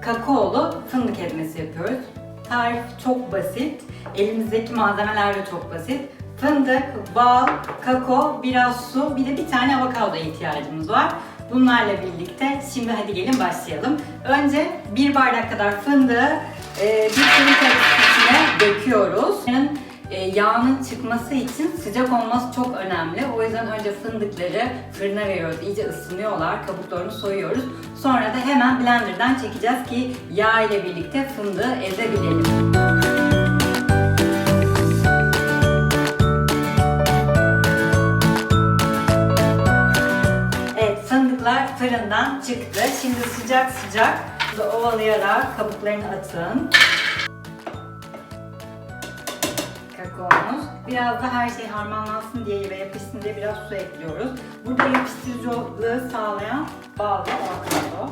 kakaolu fındık ezmesi yapıyoruz. Tarif çok basit. Elimizdeki malzemeler de çok basit. Fındık, bal, kakao, biraz su, bir de bir tane avokadoya ihtiyacımız var. Bunlarla birlikte şimdi hadi gelin başlayalım. Önce bir bardak kadar fındığı e, bir fırın tepsisine döküyoruz. Yağının çıkması için sıcak olması çok önemli. O yüzden önce fındıkları fırına veriyoruz. İyice ısınıyorlar. Kabuklarını soyuyoruz. Sonra da hemen blenderdan çekeceğiz ki yağ ile birlikte fındığı ezebilelim. Evet, fındıklar fırından çıktı. Şimdi sıcak sıcak ovalayarak kabuklarını atın. Kakaomuz. Biraz da her şey harmanlansın diye ve yapışsın diye biraz su ekliyoruz. Burada yapıştırıcılığı sağlayan bal ve avokado.